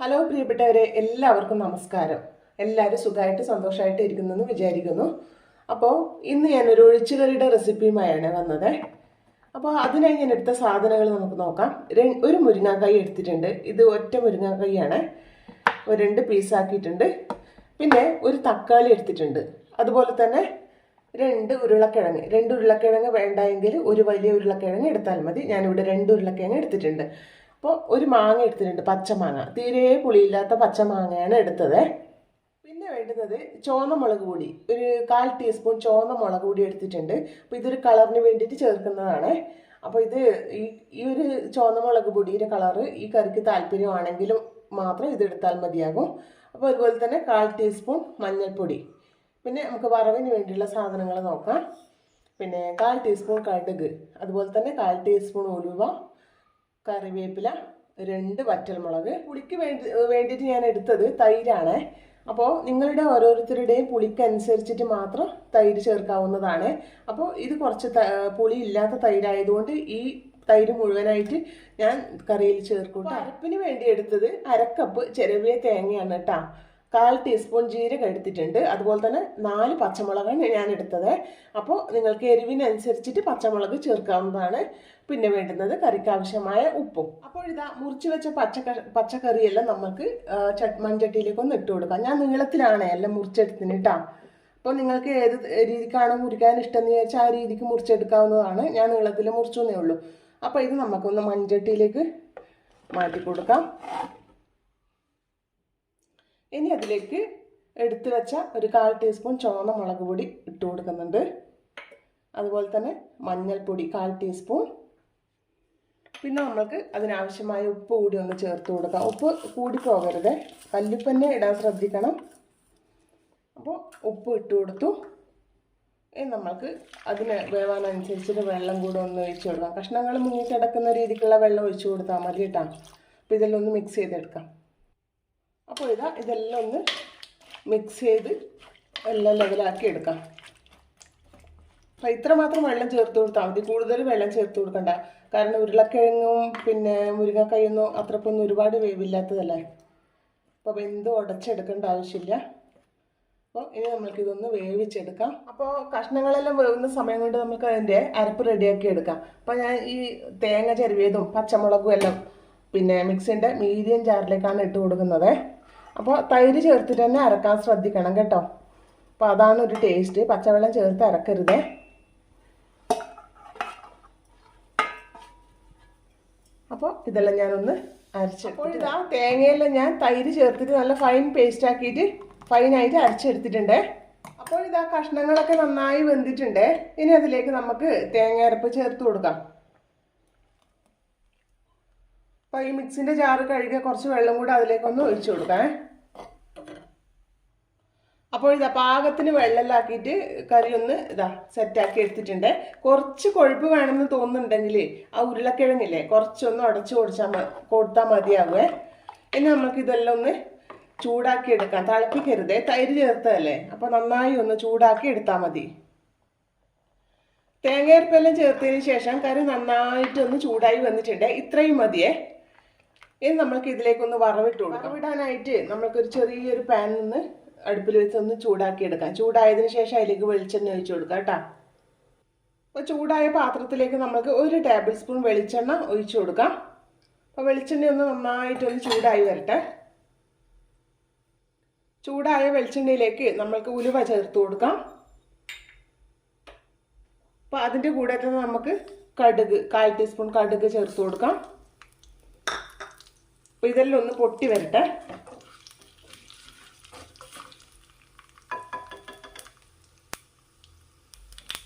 Hello പ്രിയപ്പെട്ടവരെ എല്ലാവർക്കും നമസ്കാരം. എല്ലാവരും സുഖമായിട്ട് സന്തോഷമായിട്ട് ഇരിക്കുന്നെന്ന് വിചാരിക്കുന്നു. അപ്പോൾ ഇന്ന് ഞാനൊരു ഒഴിച്ചുകറിയുടെ റെസിപ്പിയുമായാണ് വന്നത്. അപ്പോൾ അതിനായി ഞാൻ എടുത്ത സാധനങ്ങൾ നമുക്ക് നോക്കാം. ഒരു മുരിങ്ങാക്കായി എടുത്തിട്ടുണ്ട്. ഇത് ഒറ്റ മുരിങ്ങാക്കായാണ്. ഒരു രണ്ട് പീസാക്കിയിട്ടുണ്ട് പിന്നെ ഒരു തക്കാളി എടുത്തിട്ടുണ്ട്. അതുപോലെ തന്നെ രണ്ട് ഉരുളക്കിഴങ്ങ്. രണ്ട് ഉരുളക്കിഴങ്ങ് വേണ്ടായെങ്കിൽ ഒരു വലിയ ഉരുളക്കിഴങ്ങ് എടുത്താൽ മതി. ഞാനിവിടെ രണ്ട് ഉരുളക്കിഴങ്ങ് എടുത്തിട്ടുണ്ട്. അപ്പോൾ ഒരു മാങ്ങ എടുത്തിട്ടുണ്ട് പച്ചമാങ്ങ തീരെ പുളിയില്ലാത്ത പച്ചമാങ്ങയാണ് എടുത്തത്. പിന്നെ വേണ്ടുന്നത് ചുവന്ന മുളക് പൊടി. ഒരു കാൽ ടീസ്പൂൺ ചുവന്ന മുളക് പൊടി എടുത്തിട്ടുണ്ട്. അപ്പോൾ ഇതൊരു കളറിന് വേണ്ടിയിട്ട് ചേർക്കുന്നതാണ്. അപ്പോൾ ഇത് ഈ ഈ ഒരു ചുവന്ന മുളക് പൊടിയുടെ കളറ് ഈ കറിക്ക് താല്പര്യമാണെങ്കിലും മാത്രം ഇതെടുത്താൽ മതിയാകും. അപ്പോൾ അതുപോലെ തന്നെ കാൽ ടീസ്പൂൺ മഞ്ഞൾപ്പൊടി. പിന്നെ നമുക്ക് വറവിന് വേണ്ടിയുള്ള സാധനങ്ങൾ നോക്കാം. പിന്നെ കാൽ ടീസ്പൂൺ കടുക്. അതുപോലെ തന്നെ കാൽ ടീസ്പൂൺ ഉലുവ. കറിവേപ്പില രണ്ട് വറ്റൽമുളക്. പുളിക്ക് വേണ്ടി വേണ്ടിയിട്ട് ഞാൻ എടുത്തത് തൈരാണ്. അപ്പോൾ നിങ്ങളുടെ ഓരോരുത്തരുടെയും പുളിക്ക് അനുസരിച്ചിട്ട് മാത്രം തൈര് ചേർക്കാവുന്നതാണ്. അപ്പോൾ ഇത് കുറച്ച് പുളി ഇല്ലാത്ത തൈരായതുകൊണ്ട് ഈ തൈര് മുഴുവനായിട്ട് ഞാൻ കറിയിൽ ചേർക്കും അരപ്പിന് വേണ്ടി എടുത്തത് അരക്കപ്പ് ചെരവിയ തേങ്ങയാണ് കേട്ടോ. കാൽ ടീസ്പൂൺ ജീരകം എടുത്തിട്ടുണ്ട്. അതുപോലെ തന്നെ നാല് പച്ചമുളകാണ് ഞാൻ എടുത്തത്. അപ്പോൾ നിങ്ങൾക്ക് എരിവിനനുസരിച്ചിട്ട് പച്ചമുളക് ചേർക്കാവുന്നതാണ്. പിന്നെ വേണ്ടുന്നത് കറിക്ക് ആവശ്യമായ ഉപ്പും. അപ്പോൾ ഇതാ മുറിച്ച് വെച്ച പച്ചക്ക പച്ചക്കറിയെല്ലാം നമുക്ക് മൺചട്ടിയിലേക്ക് ഒന്ന് ഇട്ട് കൊടുക്കാം. ഞാൻ നീളത്തിലാണ് എല്ലാം മുറിച്ചെടുത്തിന് കേട്ടോ. അപ്പോൾ നിങ്ങൾക്ക് ഏത് രീതിക്കാണോ മുറിക്കാൻ ഇഷ്ടം എന്ന് വിചാരിച്ചാൽ ആ രീതിക്ക് മുറിച്ചെടുക്കാവുന്നതാണ്. ഞാൻ നീളത്തിൽ മുറിച്ചു എന്നേ ഉള്ളൂ. അപ്പോൾ ഇത് നമുക്കൊന്ന് മൺചട്ടിയിലേക്ക് മാറ്റി കൊടുക്കാം. ഇനി അതിലേക്ക് എടുത്തു വെച്ച ഒരു കാൽ ടീസ്പൂൺ ചുവന്ന മുളക് പൊടി ഇട്ട് കൊടുക്കുന്നുണ്ട്. അതുപോലെ തന്നെ മഞ്ഞൾപ്പൊടി കാൽ ടീസ്പൂൺ പിന്നെ നമുക്ക് അതിനാവശ്യമായ ഉപ്പ് കൂടി ഒന്ന് ചേർത്ത് കൊടുക്കാം. ഉപ്പ് കൂടി പോകരുത്. കല്ലുപ്പന്നെ ഇടാൻ ശ്രദ്ധിക്കണം. അപ്പോൾ ഉപ്പ് ഇട്ട് കൊടുത്തു. ഇനി നമുക്ക് അതിന് വേവാനനുസരിച്ചിട്ട് വെള്ളം കൂടെ ഒന്ന് ഒഴിച്ച് കൊടുക്കാം. കഷ്ണങ്ങൾ മുങ്ങി കിടക്കുന്ന രീതിക്കുള്ള വെള്ളം ഒഴിച്ചു കൊടുത്താൽ മതി കേട്ടോ. അപ്പോൾ ഇതെല്ലാം ഒന്ന് മിക്സ് ചെയ്തെടുക്കാം. അപ്പോൾ ഇതാ ഇതെല്ലാം ഒന്ന് മിക്സ് ചെയ്ത് എല്ലാം ലെവലാക്കി എടുക്കാം. അപ്പോൾ ഇത്ര മാത്രം വെള്ളം ചേർത്ത് കൊടുത്താൽ മതി. കൂടുതൽ വെള്ളം ചേർത്ത് കൊടുക്കണ്ട. കാരണം ഉരുളക്കിഴങ്ങും പിന്നെ മുരിങ്ങക്കൈയൊന്നും അത്രക്കൊന്നും ഒരുപാട് വേവില്ലാത്തതല്ലേ? അപ്പോൾ വെന്ത് ഉടച്ചെടുക്കേണ്ട ആവശ്യമില്ല. അപ്പോൾ ഇനി നമുക്ക് ഇതൊന്ന് വേവിച്ചെടുക്കാം. അപ്പോൾ കഷ്ണങ്ങളെല്ലാം വേവുന്ന സമയം കൊണ്ട് നമുക്ക് അതിന്റെ അരപ്പ് റെഡിയാക്കി എടുക്കാം. അപ്പോൾ ഞാൻ ഈ തേങ്ങ ചെരുവിയതും പച്ചമുളകും എല്ലാം പിന്നെ മിക്സിന്റെ മീഡിയം ജാറിലേക്കാണ് ഇട്ട് കൊടുക്കുന്നത്. അപ്പോൾ തൈര് ചേർത്തിട്ട് തന്നെ അരക്കാൻ ശ്രദ്ധിക്കണം കേട്ടോ. അപ്പോൾ അതാണ് ഒരു ടേസ്റ്റ് പച്ചവെള്ളം ചേർത്ത് അരക്കരുതേ. അപ്പോൾ ഇതെല്ലാം ഞാനൊന്ന് അരച്ച് അപ്പോൾ ഇതാ തേങ്ങയെല്ലാം ഞാൻ തൈര് ചേർത്തിട്ട് നല്ല ഫൈൻ പേസ്റ്റ് ആക്കിയിട്ട് ഫൈനായിട്ട് അരച്ചെടുത്തിട്ടുണ്ട്. അപ്പോൾ ഇതാ കഷ്ണങ്ങളൊക്കെ നന്നായി വെന്തിട്ടുണ്ട്. ഇനി അതിലേക്ക് നമുക്ക് തേങ്ങ അരപ്പ് ചേർത്ത് കൊടുക്കാം. അപ്പോൾ ഈ മിക്സിന്റെ ജാറ് കഴുകിയ കുറച്ച് വെള്ളം കൂടെ അതിലേക്കൊന്ന് ഒഴിച്ചു കൊടുക്കാം. അപ്പോൾ ഇതാ പാകത്തിന് വെള്ളമില്ലാക്കിയിട്ട് കറി ഒന്ന് ഇതാ സെറ്റാക്കി എടുത്തിട്ടുണ്ട്. കുറച്ച് കൊഴുപ്പ് വേണമെന്ന് തോന്നുന്നുണ്ടെങ്കിൽ ആ ഉരുളക്കിഴങ്ങില്ലേ കുറച്ചൊന്ന് ഉടച്ചു കൊടുത്താൽ മതി കൊടുത്താൽ മതിയാവേ. ഇനി നമുക്ക് ഇതെല്ലാം ഒന്ന് ചൂടാക്കി എടുക്കാം. തിളപ്പിക്കരുതേ. തൈര് ചേർത്തതല്ലേ? അപ്പോൾ നന്നായി ഒന്ന് ചൂടാക്കി എടുത്താൽ മതി. തേങ്ങയരപ്പെല്ലാം ചേർത്തതിന് ശേഷം കറി നന്നായിട്ടൊന്ന് ചൂടായി വന്നിട്ടുണ്ട്. ഇത്രയും മതിയേ. ഇനി നമ്മൾക്ക് ഇതിലേക്കൊന്ന് വറവിട്ട് കൊടുക്കാം. വറവിടാനായിട്ട് നമ്മൾക്കൊരു ചെറിയൊരു പാനിൽ നിന്ന് അടുപ്പിൽ വെച്ച് ഒന്ന് ചൂടാക്കി എടുക്കാം. ചൂടായതിനു ശേഷം അതിലേക്ക് വെളിച്ചെണ്ണ ഒഴിച്ചു കൊടുക്കാം കേട്ടോ. അപ്പോൾ ചൂടായ പാത്രത്തിലേക്ക് നമുക്ക് ഒരു ടേബിൾ സ്പൂൺ വെളിച്ചെണ്ണ ഒഴിച്ചു കൊടുക്കാം. അപ്പോൾ വെളിച്ചെണ്ണ ഒന്ന് നന്നായിട്ടൊന്ന് ചൂടായി വരട്ടെ. ചൂടായ വെളിച്ചെണ്ണയിലേക്ക് നമ്മൾക്ക് ഉലുവ ചേർത്ത് കൊടുക്കാം. അപ്പോൾ അതിന്റെ കൂടെ തന്നെ നമുക്ക് കടുക് കാൽ ടീസ്പൂൺ കടുക് ചേർത്ത് കൊടുക്കാം. അപ്പോൾ ഇതെല്ലാം ഒന്ന് പൊട്ടി വരട്ടെ.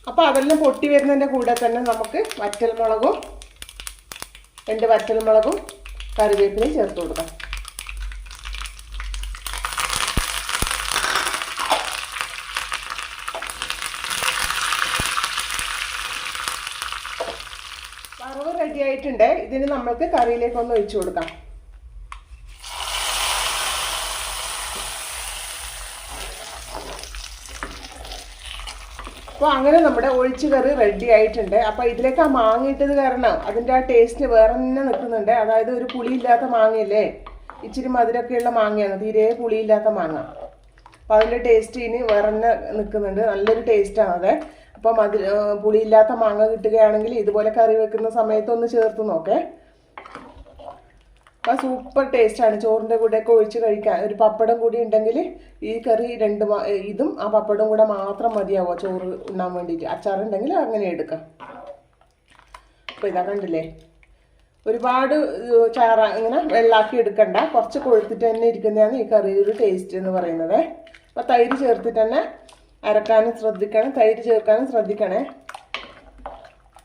അപ്പോൾ അതെല്ലാം പൊട്ടി വരുന്നതിന്റെ കൂടെ തന്നെ നമുക്ക് വറ്റൽമുളകും രണ്ട് വറ്റൽമുളകും കറിവേപ്പിലയും ചേർത്ത് കൊടുക്കാം. വറവ് റെഡി ആയിട്ടുണ്ട്. ഇതിന് നമ്മൾക്ക് കറിയിലേക്കൊന്ന് ഒഴിച്ചു കൊടുക്കാം. അപ്പോൾ അങ്ങനെ നമ്മുടെ ഒഴിച്ചു കറി റെഡി ആയിട്ടുണ്ട്. അപ്പോൾ ഇതിലേക്ക് ആ മാങ്ങ ഇട്ടത് കാരണം അതിന്റെ ആ ടേസ്റ്റ് വേറെ തന്നെ നിൽക്കുന്നുണ്ട്. അതായത് ഒരു പുളിയില്ലാത്ത മാങ്ങയല്ലേ? ഇച്ചിരി മധുരമൊക്കെയുള്ള മാങ്ങയാണ്. തീരെ പുളിയില്ലാത്ത മാങ്ങ. അപ്പോൾ അതിന്റെ ടേസ്റ്റ് ഇനി വേറെ തന്നെ നിൽക്കുന്നുണ്ട്. നല്ലൊരു ടേസ്റ്റാണ് അത്. അപ്പോൾ മധുര പുളിയില്ലാത്ത മാങ്ങ കിട്ടുകയാണെങ്കിൽ ഇതുപോലെ കറി വെക്കുന്ന സമയത്തൊന്ന് ചേർത്ത് നോക്കേ. അപ്പോൾ സൂപ്പർ ടേസ്റ്റാണ് ചോറിന്റെ കൂടെയൊക്കെ ഒഴിച്ച് കഴിക്കാൻ. ഒരു പപ്പടം കൂടി ഉണ്ടെങ്കിൽ ഈ കറി രണ്ട് ഇതും ആ പപ്പടം കൂടെ മാത്രം മതിയാവുക ചോറ് ഉണ്ണാൻ വേണ്ടിയിട്ട്. അച്ചാറുണ്ടെങ്കിൽ അങ്ങനെ എടുക്കാം. അപ്പോൾ ഇതാ കണ്ടില്ലേ? ഒരുപാട് ചാറ ഇങ്ങനെ വെള്ളാക്കി എടുക്കണ്ട. കുറച്ച് കൊഴുത്തിട്ട് തന്നെ ഇരിക്കുന്നതാണ് ഈ കറിയുടെ ടേസ്റ്റ് എന്ന് പറയുന്നത്. അപ്പോൾ തൈര് ചേർത്തിട്ട് തന്നെ അരക്കാനും ശ്രദ്ധിക്കണം. തൈര് ചേർക്കാനും ശ്രദ്ധിക്കണേ.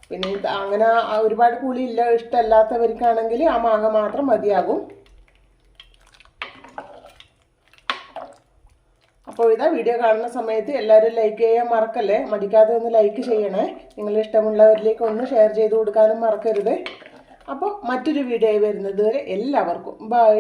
പിന്നെ അങ്ങനെ ഒരുപാട് പുളി ഇല്ല ഇഷ്ടമല്ലാത്തവർക്കാണെങ്കിൽ ആ മാങ്ങ മാത്രം മതിയാകും. അപ്പോൾ ഇതാ വീഡിയോ കാണുന്ന സമയത്ത് എല്ലാവരും ലൈക്ക് ചെയ്യാൻ മറക്കല്ലേ? മടിക്കാതെ ഒന്ന് ലൈക്ക് ചെയ്യണേ. നിങ്ങൾ ഇഷ്ടമുള്ളവരിലേക്ക് ഒന്ന് ഷെയർ ചെയ്ത് കൊടുക്കാനും മറക്കരുത്. അപ്പോൾ മറ്റൊരു വീഡിയോ വരുന്നത് വരെ എല്ലാവർക്കും. ബൈ